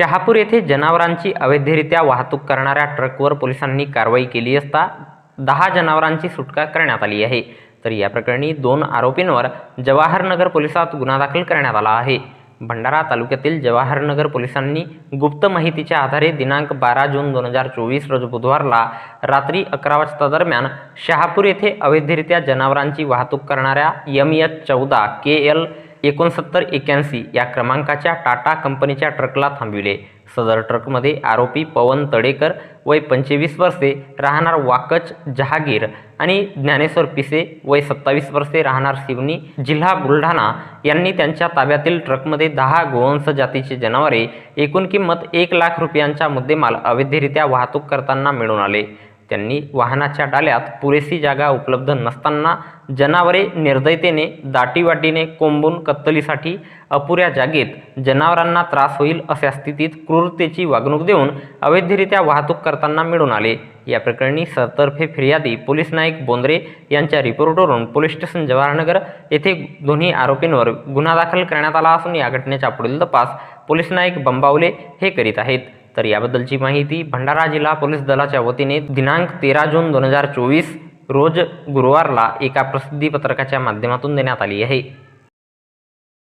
शहापूर येथे जनावरांची अवैधरित्या वाहतूक करणाऱ्या ट्रकवर पोलिसांनी कारवाई केली असता दहा जनावरांची सुटका करण्यात आली आहे. तर या प्रकरणी दोन आरोपींवर जवाहरनगर पोलिसात गुन्हा दाखल करण्यात आला आहे. भंडारा तालुक्यातील जवाहरनगर पोलिसांनी गुप्त माहितीच्या आधारे दिनांक बारा जून दोन हजार चोवीस रोज बुधवारला रात्री अकरा वाजता दरम्यान शहापूर येथे अवैधरित्या जनावरांची वाहतूक करणाऱ्या यम एच चौदा के एल एकोणसत्तर एक्याऐंशी या क्रमांकाच्या टाटा कंपनीच्या ट्रकला थांबविले. सदर ट्रकमध्ये आरोपी पवन तडेकर वय पंचवीस वर्षे राहणार वाकच जहागीर आणि ज्ञानेश्वर पिसे वय सत्तावीस वर्षे राहणार शिवनी जिल्हा बुलढाणा. यांनी त्यांच्या ताब्यातील ट्रकमध्ये दहा गोवंश जातीची जनावरे एकूण किंमत एक लाख रुपयांचा मुद्देमाल अवैधरित्या वाहतूक करताना मिळून आले. त्यांनी वाहनाच्या डाल्यात पुरेशी जागा उपलब्ध नसताना जनावरे निर्दयतेने दाटीवाटीने कोंबून कत्तलीसाठी अपुऱ्या जागेत जनावरांना त्रास होईल अशा स्थितीत क्रूरतेची वागणूक देऊन अवैधरित्या वाहतूक करताना मिळून आले. या प्रकरणी सरतर्फे फिर्यादी पोलीस नाईक बोंद्रे यांच्या रिपोर्टवरून पोलीस स्टेशन जवाहरनगर येथे दोन्ही आरोपींवर गुन्हा दाखल करण्यात आला असून या घटनेचा पुढील तपास पोलीस नाईक बंबावले हे करीत आहेत. तर याबद्दलची माहिती भंडारा जिल्हा पोलीस दलाच्या वतीने दिनांक तेरा जून दोन हजार चोवीस रोज गुरुवारला एका प्रसिद्धी पत्रकाच्या माध्यमातून देण्यात आली आहे.